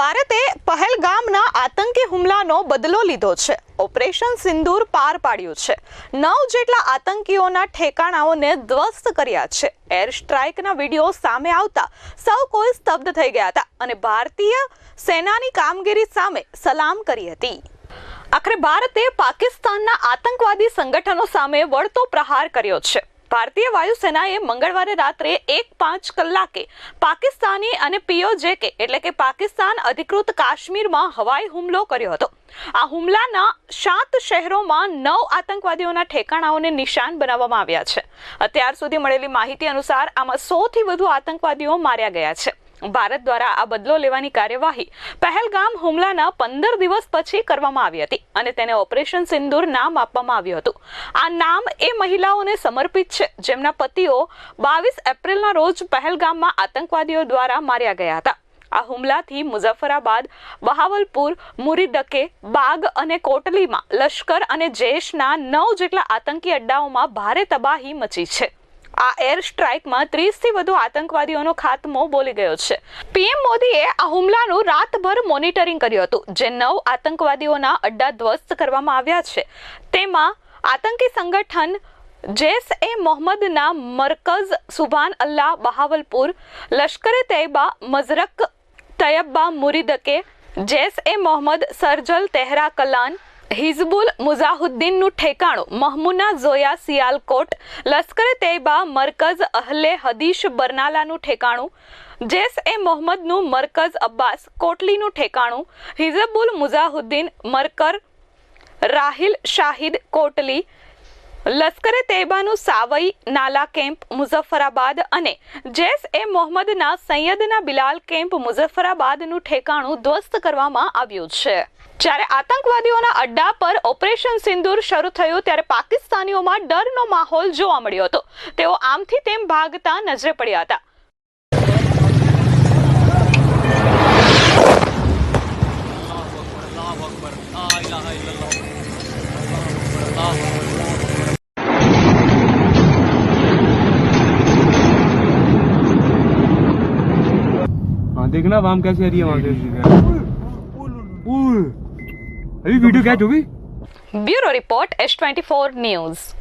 ભારતે પહેલગામના આતંકી હુમલાનો બદલો લીધો છે. ઓપરેશન સિંદૂર પાર પાડ્યું છે. નવ જેટલા આતંકીઓના ઠેકાણાઓને ધ્વસ્ત કર્યા છે. એર સ્ટ્રાઇકના વીડિયો સામે આવતા સૌ કોઈ સ્તબ્ધ થઈ ગયા હતા અને ભારતીય સેનાની કામગીરી સામે સલામ કરી હતી. આખરે ભારતે પાકિસ્તાનના આતંકવાદી સંગઠનો સામે વળતો પ્રહાર કર્યો છે. ભારતીય વાયુસેનાએ મંગળવારે રાત્રે એક પાંચ કલાકે પાકિસ્તાની અને પીઓજેકે, એટલે કે પાકિસ્તાન અધિકૃત કાશ્મીરમાં હવાઈ હુમલો કર્યો હતો. આ હુમલાના સાત શહેરોમાં નવ આતંકવાદીઓના ઠેકાણાઓને નિશાન બનાવવામાં આવ્યા છે. અત્યાર સુધી મળેલી માહિતી અનુસાર આમાં સોથી વધુ આતંકવાદીઓ માર્યા ગયા છે. ભારત દ્વારા આ બદલો લેવાની કાર્યવાહી પહેલગામ હુમલાના પંદર દિવસ પછી કરવામાં આવી હતી અને તેને ઓપરેશન સિંદૂર નામ આપવામાં આવ્યું હતું. આ નામ એ મહિલાઓને સમર્પિત છે. જેમના પતિઓ બાવીસ એપ્રિલના રોજ પહેલગામમાં આતંકવાદીઓ દ્વારા માર્યા ગયા હતા. આ હુમલાથી મુઝફ્ફરાબાદ, બહાવલપુર, મુરીદકે, બાગ અને કોટલીમાં લશ્કર અને જૈશના નવ જેટલા આતંકી અડ્ડાઓમાં ભારે તબાહી મચી છે. આ એર સ્ટ્રાઇકમાં ત્રીસથી વધુ આતંકવાદીઓનો ખાત્મો બોલી ગયો છે. પીએમ મોદીએ આ હુમલાનું રાતભર મોનિટરિંગ કર્યું હતું, જે નવ આતંકવાદીઓના અડ્ડા ધ્વસ્ત કરવામાં આવ્યા છે. તેમાં આતંકી સંગઠન જેસ એ મોહમ્મદના મરકઝ સુભાન અલ્લાહ બહાવલપુર, લશ્કરે તૈયબા મઝરક તૈયબા મુરીદકે જેસ એ મોહમ્મદ સરજલ તેહરા કલાન હિઝબુલ મુઝાહુદ્દીનનું ઠેકાણું મહમુના ઝોયા સિયાલકોટ, લશ્કરે તૈબા મરકઝ અહલે હદીશ બરનાલાનું ઠેકાણું, જેસ એ મોહમ્મદનું મરકઝ અબ્બાસ કોટલીનું ઠેકાણું, હિઝબુલ મુઝાહુદ્દીન મરકર રાહિલ શાહિદ કોટલી લશ્કરે તૈબાનું સાવઈ, નાલા કેમ્પ, મુઝફ્ફરાબાદ અને જેસ એ મોહમ્મદના સૈયદના બિલાલ કેમ્પ, મુઝફ્ફરાબાદનું ઠેકાણું ધ્વસ્ત કરવામાં આવ્યું છે. જ્યારે આતંકવાદીઓના અડ્ડા પર ઓપરેશન સિંદૂર શરૂ થયું, ત્યારે પાકિસ્તાનીઓમાં ડરનો માહોલ જોવા મળ્યો હતો. તેઓ આમથી તેમ ભાગતા નજરે પડ્યા હતા. Allah देखना वाम कैसे आ रही है वहाँ से अभी वीडियो कैच होगी bureau report S twenty four news